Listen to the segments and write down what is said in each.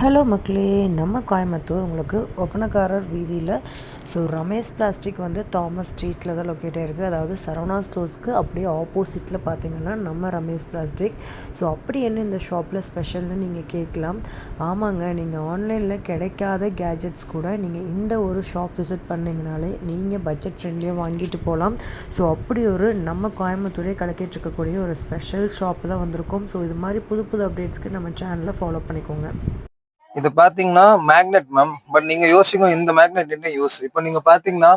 Hello மக்களே நம்ம கோயம்புத்தூர் உங்களுக்கு ஒப்பனக்காரர் வீதியில் ஸோ ரமேஷ் பிளாஸ்டிக் வந்து தாமஸ் ஸ்ட்ரீட்டில் தான் லொக்கேட் ஆகிருக்கு அதாவது சரவணா ஸ்டோர்ஸ்க்கு அப்படியே ஆப்போசிட்டில் பார்த்தீங்கன்னா நம்ம ரமேஷ் பிளாஸ்டிக் ஸோ அப்படி என்ன இந்த ஷாப்பில் ஸ்பெஷல்னு நீங்கள் கேட்கலாம். ஆமாங்க நீங்கள் ஆன்லைனில் கிடைக்காத கேஜெட்ஸ் கூட நீங்கள் இந்த ஒரு ஷாப் விசிட் பண்ணிங்கனாலே நீங்கள் பட்ஜெட் ஃப்ரெண்ட்லியாக வாங்கிட்டு போகலாம் ஸோ அப்படி ஒரு நம்ம கோயம்புத்தூரே கிடைக்கிட்டு இருக்கக்கூடிய ஒரு ஸ்பெஷல் ஷாப் தான் வந்திருக்கோம். ஸோ இது மாதிரி புது புது அப்டேட்ஸ்க்கு நம்ம சேனலை ஃபாலோ பண்ணிக்கோங்க. இது பாத்தீங்கன்னா மேக்னெட் மேம் பட் நீங்க யோசிக்கும் இந்த மேக்னெட் என்ன யூஸ் இப்போ நீங்க பாத்தீங்கன்னா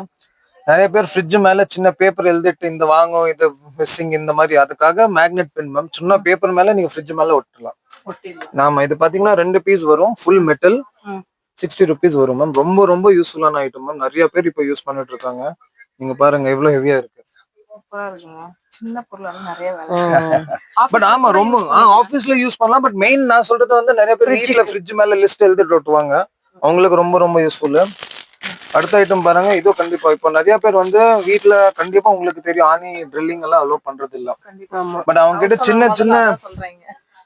நிறைய பேர் ஃப்ரிட்ஜ் மேல சின்ன பேப்பர் எழுதிட்டு இந்த வாங்கும் இது மிஸ்ஸிங் இந்த மாதிரி. அதுக்காக மேக்னெட் பின் மேம் சின்ன பேப்பர் மேல நீங்க ஃப்ரிட்ஜ் மேல ஒட்டலாம். நாம இது பாத்தீங்கன்னா ரெண்டு பீஸ் வரும் ஃபுல் மெட்டல் சிக்ஸ்டி ருபீஸ் வரும் மேம் ரொம்ப ரொம்ப யூஸ்ஃபுல்லான ஐட்டம் மேம் நிறைய பேர் இப்போ யூஸ் பண்ணிட்டு இருக்காங்க. நீங்க பாருங்க எவ்வளவு ஹெவியா இருக்கு. சூப்பரா இருக்குங்க சின்ன பொருளால நிறைய வேலை பட் ஆமா ரொம்ப ஆபீஸ்ல யூஸ் பண்ணலாம். பட் மெயின் நான் சொல்றது வந்து நிறைய பேர் வீட்ல ஃப்ரிட்ஜ் மேல லிஸ்ட் எழுதிட்டு ஒட்டுவாங்க. அவங்களுக்கு ரொம்ப ரொம்ப யூஸ்ஃபுல் அடுத்த ஐட்டம் பாருங்க இதுவும் கண்டிப்பா. இப்போ நிறைய பேர் வந்து வீட்ல கண்டிப்பா உங்களுக்கு தெரியும் ஆணி ட்ரில்லிங் எல்லாம் அலோவ் பண்றது இல்ல பட் அவங்க கிட்ட சின்ன சின்ன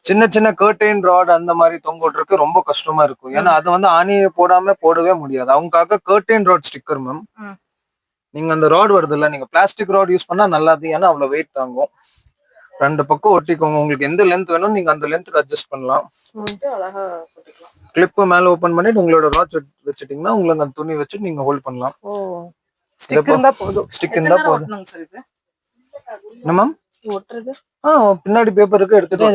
சின்ன சின்ன கர்டைன் ராட் அந்த மாதிரி தொங்க விட்டுருக்கு ரொம்ப கஷ்டமா இருக்கும். ஏன்னா அது வந்து ஆணி போடாம போடவே முடியாது. அவங்களுக்காக கர்டைன் ராட் ஸ்டிக்கர் மேம். நீங்க அந்த ராட் வருது இல்ல நீங்க பிளாஸ்டிக் ராட் யூஸ் பண்ணா நல்லாது. ஏன்னா அவ்வளவு வெயிட் தாங்கும். ரெண்டு பக்கம் ஒட்டிக்கோங்க. உங்களுக்கு எந்த லென்த் வேணும் நீங்க அந்த லென்த்துக்கு அட்ஜஸ்ட் பண்ணலாம். போட்டு அழகா போட்டுக்கலாம் கிளிப் மேல ஓபன் பண்ணிட்டு உங்களோட ராட் வச்சுட்டீங்கன்னா உங்களுக்கு அந்த துணி வச்சு நீங்க ஹோல்ட் பண்ணலாம். ஓ ஸ்டிக் இருந்தா போதும். ஸ்டிக் இருந்தா போதும். என்ன மேம் பின்னாடி எடுத்துட்டு.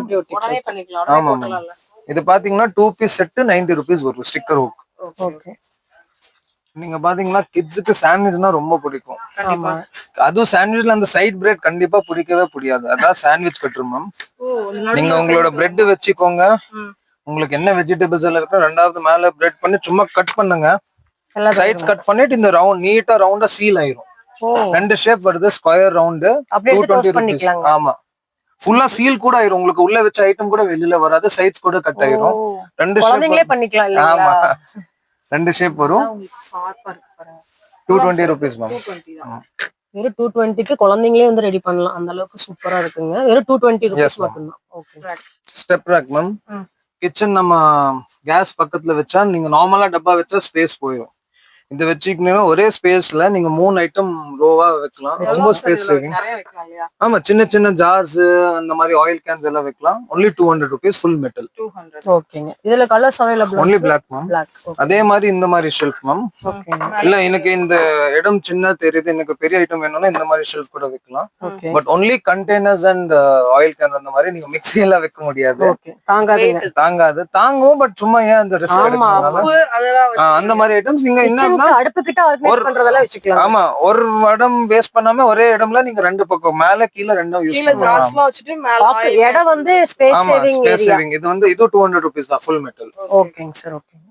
அப்படியே உடனே பண்ணிக்கலாம். ஆமா. போட்டலாம்ல. இது பாத்தீங்கன்னா two piece set ninety rupees வரும் ஸ்டிக்கர் ஹுக் ஓகே நீங்க பாத்தீங்கன்னா கிட்ஸுக்கு சாண்ட்விச்னா ரொம்ப பிடிக்கும். அதுவும் சாண்ட்விச்ல அந்த சைட் பிரெட் கண்டிப்பா பிடிக்கவே பிடிக்காது அதான் சாண்ட்விச் கட்டுரு மேம் நீங்க உங்களோட பிரெட் வச்சுக்கோங்க. உங்களுக்கு என்ன வெஜிடபிள்ஸ் எல்லாம் இருக்கோ ரெண்டாவது மேல பிரெட் பண்ணி சும்மா கட் பண்ணுங்க. சைட்ஸ் கட் பண்ணிட்டு இந்த ரவுண்ட் நீட்டா ரவுண்டா சீல் ஆயிரும். ரெண்டு ஷேப் வருது square round two twenty rupees ஆமா. ஃபுல்லா சீல் கூட ஆயிரும். உங்களுக்கு உள்ள வச்ச ஐட்டம் கூட வெளியில வராது. சைட்ஸ் கூட கட் ஆயிரும். ரெண்டு ஷேப் பண்ணிக்கலாம் ஆமா. ரெண்டு ஷேப் வரும். டூ டுவெண்ட்டி ருபீஸ் மேம் வெறும் டூ டுவெண்ட்டிக்கு குழந்தைங்களே வந்து ரெடி பண்ணலாம். அந்த அளவுக்கு சூப்பரா இருக்குங்க. வெறும் டூ டுவெண்ட்டி ருபீஸ். மட்டும்தான். Okay step rack ma'am. Kitchen நம்ம கேஸ் பக்கத்துல வச்சா நீங்க நார்மலா டப்பா வச்சா ஸ்பேஸ் போயிடும் இது வச்சுக்கணும் ஒரே ஸ்பேஸ்ல நீங்க மூணு ஐட்டம் ரோவா வைக்கலாம். ரொம்ப ஸ்பேஸ் சேவிங் ஆமா சின்ன சின்ன ஜார்ஸ் அந்த மாதிரி ஆயில் கேன்ஸ் எல்லாம் வைக்கலாம். Only two hundred rupees full metal ஓகேங்க இதுல colours available only black ma'am அதே மாதிரி இந்த மாதிரி ஷெல்ஃப் மேம் இல்ல எனக்கு இந்த இடம் சின்ன தெரியுது. எனக்கு பெரிய ஐட்டம் வேணும்னா இந்த மாதிரி ஷெல்ஃப் கூட வைக்கலாம். But only containers and oil can அந்த மாதிரி நீங்க மிக்ஸி எல்லாம் வைக்க முடியாது. ஓகே தாங்காதீங்க. தாங்காது. தாங்கும் பட் சும்மா ஏன் அந்த ரிஸ்க் அந்த மாதிரி ஐட்டம்ஸ் நீங்க என்னன்னா கிச்சனுக்கு அடுப்பு கிட்ட ஆர்கனைஸ் ஒரு- பண்றதெல்லாம் வச்சுக்கலாம். ஆமா ஒரு இடம் வேஸ்ட் பண்ணாம ஒரே இடம்ல நீங்க ரெண்டு பக்கம் மேல கீழே ரெண்டும் யூஸ் கீழே பண்ணலாம். வச்சுட்டு மேல இடம் வந்து ஸ்பேஸ் ஆமா சேவிங் ஸ்பேஸ் ஏரியா சேவிங் இது வந்து இது டூ ஹண்ட்ரட் ருபீஸ் தான் ஃபுல் மெட்டல் ஓகேங்க சார் ஓகேங்க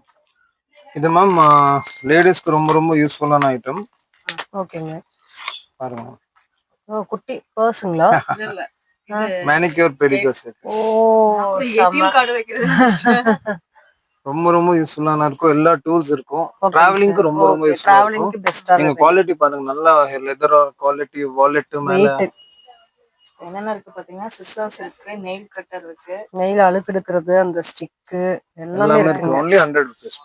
இது மேம் லேடிஸ்க்கு ரொம்ப ரொம்ப யூஸ்ஃபுல்லான ஐட்டம் ஓகேங்க பாருங்க. ஓ குட்டி பர்ஸுங்களா இல்ல, மேனிக்யூர் பெடிக்யூர் செட் ஓ கார்டு வைக்கிறது. ரொம்ப ரொம்ப யூஸ்ஃபுல்லான இருக்கும். எல்லா டூல்ஸ் இருக்கும். டிராவலிங்க்கு. ரொம்ப ரொம்ப யூஸ்ஃபுல்லா இருக்கும். best-ஆ நீங்க இருக்கு. குவாலிட்டி பாருங்க. நல்லா லெதர் குவாலிட்டி வாலெட் மேல. என்னென்ன இருக்கு பாத்தீங்கன்னா சிஸ்டர்ஸ் இருக்கு நெயில் கட்டர் இருக்கு. நெயில் அழுக்கு எடுக்கிறது அந்த ஸ்டிக்கு எல்லாமே இருக்கு. இருக்குங்க ஒன்லி ஹண்ட்ரட் ருபீஸ்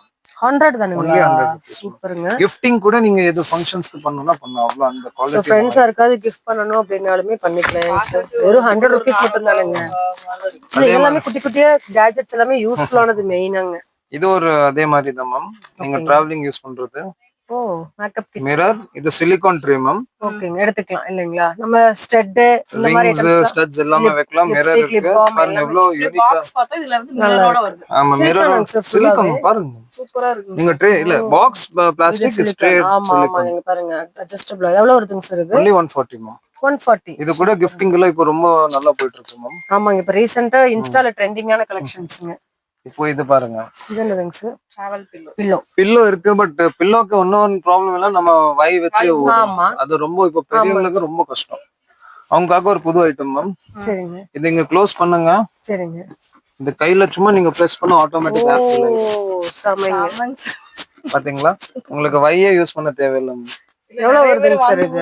ஹண்ட்ரட் தானுங்களா 100 rupees. சூப்பருங்க. கிஃப்டிங் கூட நீங்க எது ஃபங்க்ஷன்ஸ்க்கு பண்ணணும்னா பண்ணலாம். அவ்வளவு அந்த குவாலிட்டி ஃப்ரெண்ட்ஸா இருக்காது கிஃப்ட் பண்ணணும் அப்படின்னாலுமே பண்ணிக்கலாம். வெறும் ஹண்ட்ரட் ருபீஸ் மட்டும் தானுங்க எல்லாமே குட்டி குட்டியா கேஜெட்ஸ் எல்லாமே யூஸ்ஃபுல்லானது மெயினாங்க இது ஒரு அதே மாதிரி தான் மேம் நீங்க டிராவலிங் யூஸ் பண்றது. ஓ மேக்கப் கிட் மிரர் இது சிலிகான் ட்ரே மேம் ஓகேங்க எடுத்துக்கலாம். இல்லைங்களா? நம்ம ஸ்டெட் இந்த மாதிரி ஸ்டட்ஸ் எல்லாமே வைக்கலாம். மிரர் இருக்கு. பாருங்க எவ்வளவு யூனிக்கா பாக்ஸ் பார்த்தா இதுல வந்து மிரரோட வருது ஆமா மிரர் சிலிகான். பாருங்க. சூப்பரா இருக்கு. நீங்க ட்ரே இல்ல பாக்ஸ் பிளாஸ்டிக் இது ட்ரே silicone. ஆமா ஆமா நீங்க பாருங்க. அட்ஜஸ்டபிள் எவ்வளவு வருதுங்க சார் இது? One forty ma'am one forty இது கூட கிஃப்டிங் எல்லாம் இப்போ ரொம்ப நல்லா போயிட்டு இருக்கு மேம் ஆமாங்க இப்ப ரீசெண்டா இன்ஸ்டால ட்ரெண்டிங்கான கலெக்ஷன்ஸ்ங்க இப்போ இது பாருங்க. இது என்னதுங்க sir travel pillow pillow pillow இருக்கு பட் பில்லோக்கு இன்னொரு ப்ராப்ளம் இல்ல. நம்ம வை வச்சு அது ரொம்ப இப்போ பெரியவங்களுக்கு ரொம்ப கஷ்டம். அவங்களுக்காக ஒரு புது ஐட்டம் மேம் சரிங்க. இது இங்க க்ளோஸ் பண்ணுங்க. சரிங்க. இந்த கையில சும்மா நீங்க பிரஸ் பண்ண ஆட்டோமேட்டிக் ஆப் ஓ செமைங்க. பாத்தீங்களா? உங்களுக்கு வையே யூஸ் பண்ண தேவையில்லை ma'am. எவ்வளவு வருதுங்க சார் இது?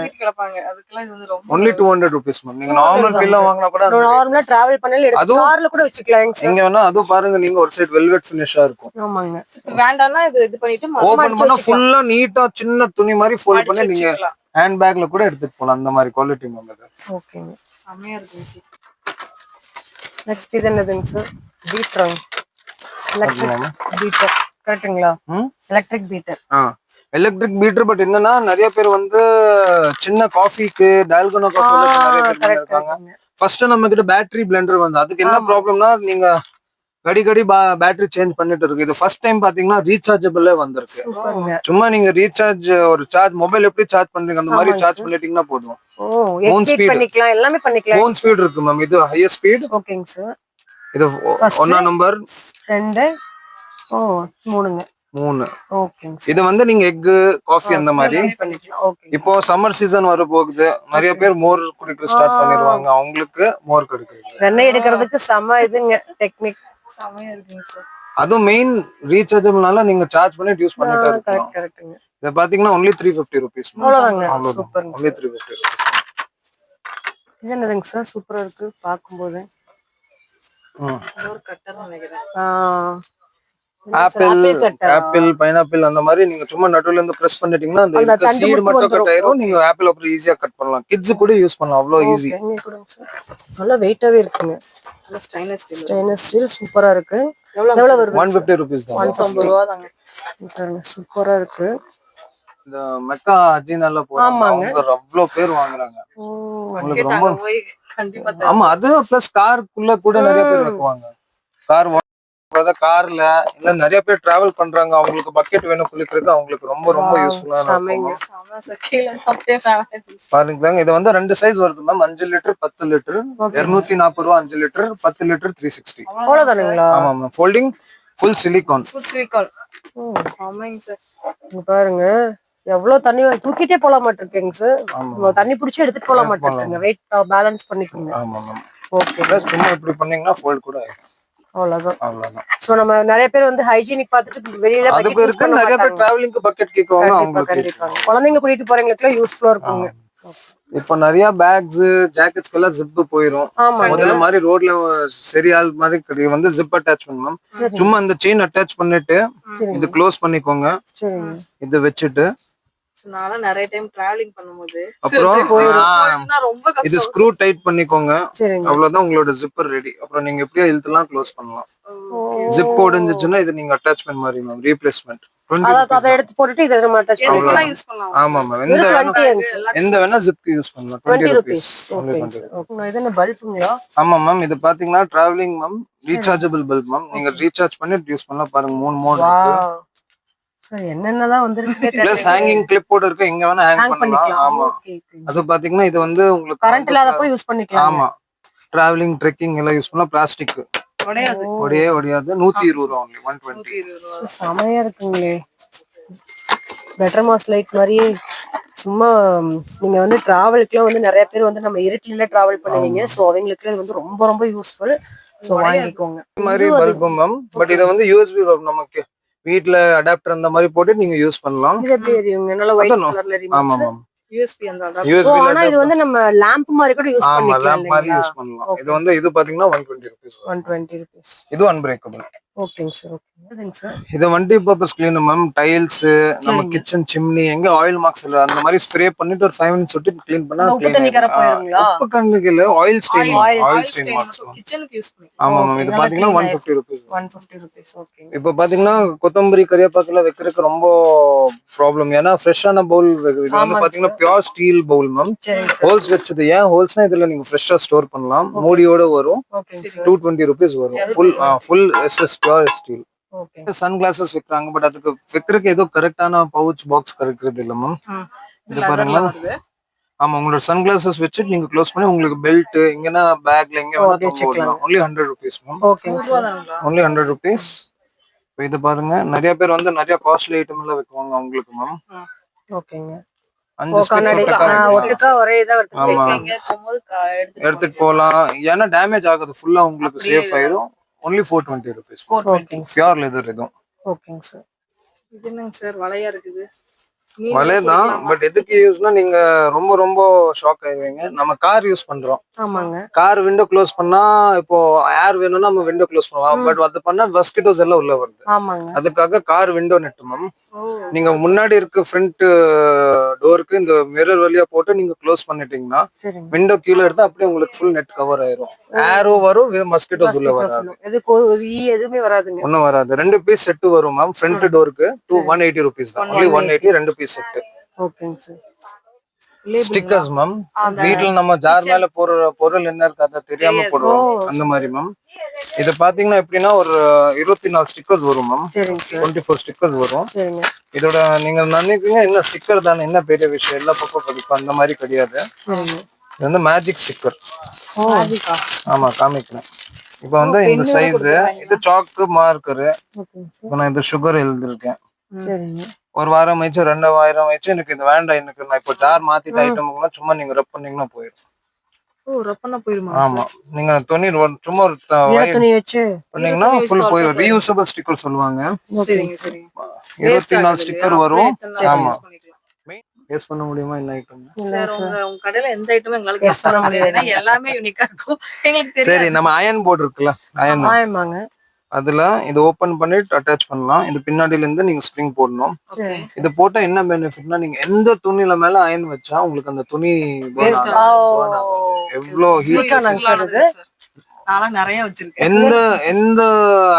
Only two hundred rupees ma'am நீங்க நார்மல் பில்ல வாங்கினா கூட. நார்மலா டிராவல் பண்ணல எடுத்து கார்ல கூட வச்சுக்கலாங்க சார் இங்க வேணா அதுவும் பாருங்க நீங்க ஒரு சைடு வெல்வெட் ஃபினிஷா இருக்கும். ஆமாங்க. வேண்டாம்னா இது இது பண்ணிட்டு ம- ஓபன் பண்ணா வச்சுக்கலாம். ஃபுல்லா நீட்டா சின்ன துணி மாதிரி ஃபோல்ட் பண்ணி நீங்க வச்சுக்கலாம். ஹேண்ட் பேக்ல கூட எடுத்துட்டு போலாம் அந்த மாதிரி குவாலிட்டி மேம் இது. ஓகேங்க இருக்குங்க நெக்ஸ்ட் இது என்னதுங்க சார் பீட்ரங் எலக்ட்ரிக் கரெக்ட்டுங்களா? Electric beater electric beater but என்னன்னா நிறைய பேர் வந்து சின்ன காஃபிக்கு டால்கோனா காஃபி இருக்காங்க. ஃபர்ஸ்ட் நம்ம கிட்ட பேட்டரி பிளெண்டர் வந்து அதுக்கு என்ன ப்ராப்ளம்னா நீங்க கடி கடி பேட்டரி சேஞ்ச் பண்ணிட்டு இருக்கு. இது ஃபர்ஸ்ட் டைம் பாத்தீங்கன்னா ரீசார்ஜபிள் வந்திருக்கு. சும்மா நீங்க ரீசார்ஜ் ஒரு சார்ஜ் மொபைல் எப்படி சார்ஜ் பண்றீங்க? அந்த மாதிரி சார்ஜ் பண்ணிட்டீங்கன்னா போதும். எக்ஸ்பீட் speed. பண்ணிக்கலாம். எல்லாமே பண்ணிக்கலாம். மூணு ஸ்பீட் இருக்கு மேம் இது ஹையர் ஸ்பீட் ஓகேங்க சார் இது. ஒன்னா நம்பர் ரெண்டு ஓ மூணுங்க. மூணு. இது வந்து நீங்க எக் காஃபி அந்த மாதிரி. எல்லாமே பண்ணிக்கலாம். ஓகே இப்போ சம்மர் சீசன் வர போகுது நிறைய பேர் மோர் குடிக்க ஸ்டார்ட். பண்ணிடுவாங்க. அவங்களுக்கு மோர் கிடைக்குது வெண்ணெய் எடுக்கிறதுக்கு செம இதுங்க டெக்னிக் இருக்குங்க அதுவும் மெயின் ரீசார்ஜபிள்னால நீங்க சார்ஜ் பண்ணிட்டு யூஸ் பண்ணிட்டே கரெக்ட்டுங்க இதை பாத்தீங்கன்னா ஒன்லி த்ரீ ஃபிஃப்டி ருபீஸ் அவ்வளவுதாங்க. சூப்பருங்க ஒன்லி த்ரீ ஃபிஃப்டி ருபீஸ் இது என்னதுங்க சார்? சூப்பரா இருக்கு. பார்க்கும்போது. ஒரு கட்டர் நினைக்கிறேன். ஆ, ஆப்பிள். ஆப்பிள் பைனாப்பிள் அந்த மாதிரி நீங்க சும்மா நடுவுல இருந்து பிரஸ் பண்ணிட்டீங்கன்னா அந்த சீடு மட்டும் கட். ஆயிரும். நீங்க ஆப்பிள் அப்புறம் ஈஸியா கட் பண்ணலாம். கிட்ஸ் கூட யூஸ் பண்ணலாம். அவ்வளவு ஈஸி நல்லா வெயிட்டாவே இருக்குங்க. நல்ல ஸ்டைலஸ் ஸ்டைல் ஸ்டெயின்லெஸ் ஸ்டீல் சூப்பரா இருக்கு. எவ்வளவு வருது? ஒன் ஃபிஃப்டி ருபீஸ் தான். நூத்தம்பது ரூபா தாங்க பாருங்க சூப்பரா இருக்கு. இந்த மெக்கா அஜினால போறாங்க அவ்வளவு பேர் வாங்குறாங்க. ஓ, உங்களுக்கு ரொம்ப. ஆமா அது பிளஸ் காருக்குள்ள கூட நிறைய பேர் வைக்குவாங்க. கார் கார்ல இல்ல நிறைய பேர் டிராவல் பண்றாங்க. அவங்களுக்கு பக்கெட் வேணும் குளிக்கிறதுக்கு. அவங்களுக்கு ரொம்ப ரொம்ப யூஸ்ஃபுல்லான செமைங்க. செம்ம சார் கீழே அப்படியே ஃபேவரட் பாருங்க இது வந்து ரெண்டு சைஸ் வருது மேம் அஞ்சு லிட்டர் பத்து லிட்டர். இருநூத்தி நாற்பது ரூபா அஞ்சு லிட்டர் பத்து லிட்டர் த்ரீ சிக்ஸ்டி ஆமா மேம் ஃபோல்டிங் ஃபுல் சிலிகான் இங்க பாருங்க. எவ்வளவு தண்ணி தூக்கிட்டே போல மாட்டிருக்கேங்க சார் தண்ணி பிடிச்சி எடுத்துட்டு போல மாட்டிருக்கேங்க. வெயிட் பேலன்ஸ் பண்ணிக்கோங்க. ஆமா மேம் ஓகே சும்மா இப்படி பண்ணீங்கன்னா ஃபோல்ட் கூட அவ்வளவுதான். அவ்வளவுதான். சோ நம்ம நிறைய பேர் வந்து ஹைஜீனிக் பார்த்துட்டு வெளியில அது bucket use பேருக்கு பண்ண நிறைய பேர். டிராவலிங்க்கு பக்கெட் கேட்குவாங்க கண்டிப்பா குழந்தைங்க கூட்டிட்டு போறவங்களுக்கு யூஸ்ஃபுல்லா இருக்குங்க. இப்போ நிறைய பேக்ஸ் ஜாக்கெட்ஸ்க்கு எல்லாம் ஜிப் போயிரும் முதல்ல மாதிரி ரோட்ல சரியால் மாதிரி வந்து ஜிப் மேம் சரிங்க. சும்மா இந்த செயின் அட்டாச் பண்ணிட்டு இது க்ளோஸ் பண்ணிக்கோங்க. இது வச்சுட்டு நானும் நிறைய டைம் டிராவலிங் பண்ணும்போது அப்புறம் ரொம்ப இது ஸ்க்ரூ டைட் பண்ணிக்கோங்க. அவ்வளவுதான் உங்களோட ஜிப்பர் ரெடி அப்புறம் நீங்க எப்படியோ இழுத்துலாம் க்ளோஸ் பண்ணலாம். ஜிப் ஒடிஞ்சிச்சுன்னா இது நீங்க அட்டாச்மெண்ட் மாதிரி மேம் ரீப்ளேஸ்மெண்ட் அதாவது அதை எடுத்து போட்டுட்டு இதை நம்ம அட்டாச் பண்ணலாம்? ஆமா மேம் எந்த வேணா 20 எந்த வேணா ஜிப்க்கு யூஸ் பண்ணலாம். Twenty twenty rupees rupees only okay இது என்ன பல்புங்களா ஆமா மேம் இது பாத்தீங்கன்னா travelling ma'am rechargeable bulb ma'am நீங்க ரீசார்ஜ் பண்ணிட்டு யூஸ் பண்ணலாம். பாருங்க மூணு மோட் என்னென்னதான் வந்திருக்கு பிளஸ் ஹேங்கிங் கிளிப்போட இருக்கு எங்க வேணா ஹேங் பண்ணிக்கலாம். ஆமா. அது பாத்தீங்கன்னா இது வந்து உங்களுக்கு கரண்ட் இல்லாதப்போ யூஸ் பண்ணிக்கலாம் ஆமா. டிராவலிங் ட்ரெக்கிங் எல்லாம் யூஸ் பண்ணலாம் பிளாஸ்டிக் ஒடியே ஒடியாது நூத்தி இருபது ரூபா ஒன்லி ஒன் டுவெண்ட்டி செமையா இருக்குங்களே. பெட்டர் மாஸ் லைட் மாதிரியே சும்மா நீங்க வந்து டிராவலுக்குலாம் வந்து நிறைய பேர் வந்து நம்ம இருட்டில டிராவல் பண்ணுவீங்க. சோ அவங்களுக்கு இது வந்து ரொம்ப ரொம்ப யூஸ்ஃபுல் சோ வாங்கிக்கோங்க. மாதிரி பல்பு மேம் பட் இதை வந்து யூஎஸ்பி நமக்கு வீட்ல அடாப்டர் அந்த மாதிரி போட்டு நீங்க யூஸ் பண்ணலாம். இது எப்படி எரியுங்க நல்லா ஒயிட் கலர்ல ஆமா எரியுமா மேம் யூஎஸ்பி அந்த ஆனா இது வந்து நம்ம லேம்ப் மாதிரி கூட யூஸ் ஆமா பண்ணிக்கலாம் லேம்ப் மாதிரி யூஸ் பண்ணலாம். இது வந்து இது பாத்தீங்கன்னா one twenty rupees one twenty rupees இது அன்பிரேக்கபிள் ஓகேங்க சார் ஓகேங்க. சார்? இது வண்டி பர்பஸ் கிளீன் மேம் டைல்ஸ் நம்ம. கிச்சன் சிம்னி எங்க ஆயில் மார்க்ஸ் இல்ல அந்த மாதிரி ஸ்ப்ரே பண்ணிட்டு ஒரு ஃபைவ் மினிட்ஸ் விட்டு க்ளீன் பண்ணா உப்பு தண்ணி கரை போயிருங்களா? உப்பு கண்ணுக்கு இல்ல oil stain oil stain marks kitchen-க்கு use பண்ணிக்கலாம். ஆமா மேம் இது பாத்தீங்கன்னா clean one fifty rupees one fifty rupees ஓகேங்க இப்போ பாத்தீங்கன்னா கொத்தமல்லி கறியாப்பாக்கெல்லாம் வைக்கிறதுக்கு ரொம்ப ப்ராப்ளம் ஏன்னா ஃப்ரெஷ்ஷான பவுல் இது வந்து பாத்தீங்கன்னா pure steel bowl ma'am holes வச்சது ஏன்? ஹோல்ஸ்னா இதுல நீங்க ஃப்ரெஷ்ஷா ஸ்டோர் பண்ணலாம். மூடியோட வரும். ஓகேங்க சார் டூ டுவெண்ட்டி ருபீஸ் வரும். Full full SS pure steel sunglasses விற்கிறாங்க பட் அதுக்கு வைக்கிறதுக்கு ஏதோ கரெக்டான பவுச் பாக்ஸ் கிடைக்கிறது இல்ல மேம். இது பாருங்களா. ஆமா உங்களோட சன் கிளாஸஸ் வச்சுட்டு நீங்க க்ளோஸ் பண்ணி உங்களுக்கு பெல்ட் இங்கன்னா பேக்ல எங்க only hundred rupees ma'am? Only hundred rupees இது பாருங்க நிறைய பேர் வந்து நிறைய காஸ்ட்லி ஐட்டம் எல்லாம் வைக்குவாங்க அவங்களுக்கு மேம் ஓகேங்க. இப்ப எடுத்துட்டு போலாம். ஏன்னா டேமேஜ் ஆகுது ஃபுல்லா உங்களுக்கு சேஃப் ஆயிரும். Only four twenty rupees pure leather இதுவும். ஓகேங்க சார் இது என்னங்க சார் வளையா இருக்குது? மீன் வலை தான்? பட் எதுக்கு யூஸ்னா நீங்க ரொம்ப ரொம்ப ஷாக் ஆயிடுவீங்க நம்ம கார் யூஸ் பண்றோம். ஆமாங்க. கார் விண்டோ க்ளோஸ் பண்ணா இப்போ ஏர் வேணும்னா நம்ம விண்டோ க்ளோஸ் பண்ணுவோம் பட் அது பண்ணா மஸ்கிட்டோஸ் எல்லாம் உள்ள வருது. அதுக்காக கார் விண்டோ நெட் மேம் நீங்க முன்னாடி இருக்க ஃப்ரண்ட் டோருக்கு இந்த மிரர் வழியா போட்டு நீங்க க்ளோஸ் பண்ணிட்டீங்கன்னா விண்டோ கீழே எடுத்தா அப்படியே உங்களுக்கு ஃபுல் நெட் கவர் ஆயிரும். ஏரும் வரும் மஸ்கிட்டோஸ் உள்ள வராது. எதுவுமே வராதுங்க. ஒன்றும் வராது. ரெண்டு பீஸ் செட்டு வரும் மேம் ஃப்ரண்ட் டோருக்கு டூ ஒன் எயிட்டி ருபீஸ் தான். ஒன் எயிட்டி ரெண்டு பீஸ் செட்டு ஓகேங்க சார் ஸ்டிக்கர்ஸ் மேம் வீட்ல நம்ம ஜார் மேல போடுற பொருள் என்ன இருக்கு அதை தெரியாம. போடுவோம் ஓ. அந்த மாதிரி மேம் இது பாத்தீங்கன்னா எப்படின்னா ஒரு இருபத்தி நாலு ஸ்டிக்கர்ஸ் வரும் மேம் டுவெண்ட்டி ஃபோர் ஸ்டிக்கர்ஸ் வரும். சரிங்க. இதோட நீங்க நினைப்பீங்க என்ன ஸ்டிக்கர் தானே என்ன பெரிய விஷயம் எல்லா பக்கம் படிப்போம் அந்த மாதிரி கிடையாது. சரிங்க. இது வந்து மேஜிக் ஸ்டிக்கர் ஓ. ஆமா காமிக்கிறேன். இப்போ வந்து இந்த சைஸ் இது சாக்கு மார்க்கரு இப்போ நான் இது சுகர் எழுதிருக்கேன் சரிங்க. ஒரு வாரம் ஆயிடுச்சு ரெண்டு வாரம் ஆயிடுச்சு எனக்கு இது வேண்டாம் எனக்கு நான் இப்போ ஜார் மாத்திட்டு ஐட்டம்னா சும்மா நீங்க ரப் பண்ணீங்கன்னா போயிடும் ஓ ரப்பனா போயிருமா ஆமா. நீங்க துணி சும்மா ஒரு துணி வச்சு? பண்ணீங்கன்னா ஃபுல் போயிடும் ரீயூசபிள் ஸ்டிக்கர் சொல்லுவாங்க. சரிங்க சரிங்க. இருபத்தி நாலு ஸ்டிக்கர்? வரும். ஆமா. யூஸ் பண்ண முடியுமா என்ன ஐட்டம் சார் உங்க உங்க கடையில எந்த ஐட்டமும் எங்களால guess பண்ண முடியாது. ஏன்னா எல்லாமே யூனிக்கா இருக்கும். எங்களுக்கு சரி நம்ம அயன் போர்டு இருக்குல்ல. அயன் ஆயமாங்க அதுல இது ஓபன் பண்ணிட்டு அட்டாச் பண்ணலாம். இது பின்னாடில இருந்து நீங்க ஸ்ப்ரிங் போடணும். இது போட்டா என்ன பெனிஃபிட்னா நீங்க எந்த துணியில மேல அயன் வச்சா உங்களுக்கு அந்த துணி. எவ்வளவு. நான்லாம் நிறைய வச்சிருக்கேன். எந்த எந்த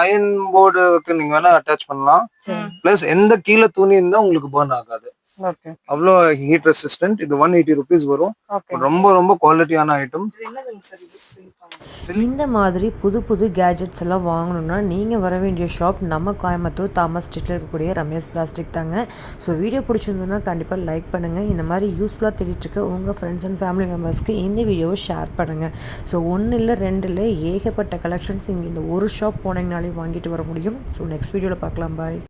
அயன் போர்டுக்கு நீங்க வேணா அட்டாச் பண்ணலாம். பிளஸ் எந்த கீழே துணி இருந்தா உங்களுக்கு பர்ன் ஆகாது. அவ்வளோ ஹீட் ரெசிஸ்டன்ட் இது ஒன் எயிட்டி ருபீஸ் வரும். ரொம்ப ரொம்ப குவாலிட்டியான ஐட்டம் இந்த மாதிரி புது புது கேஜெட்ஸ் எல்லாம் வாங்கணும்னா நீங்கள் வர வேண்டிய ஷாப் நம்ம கோயம்புத்தூர் தாமஸ் ஸ்ட்ரீட்டில் இருக்கக்கூடிய ரமேஷ் பிளாஸ்டிக் தாங்க. ஸோ வீடியோ பிடிச்சிருந்ததுன்னா கண்டிப்பாக லைக் பண்ணுங்கள் இந்த மாதிரி யூஸ்ஃபுல்லாக தேடிட்டுருக்க உங்கள் ஃப்ரெண்ட்ஸ் அண்ட் ஃபேமிலி மெம்பர்ஸ்க்கு இந்த வீடியோவை ஷேர் பண்ணுங்கள் ஸோ ஒன்று இல்லை ரெண்டு இல்லை ஏகப்பட்ட கலெக்ஷன்ஸ் இங்கே இந்த ஒரு ஷாப் போனீங்கனாலே வாங்கிட்டு வர முடியும். ஸோ நெக்ஸ்ட் வீடியோவில் பார்க்கலாம். பாய்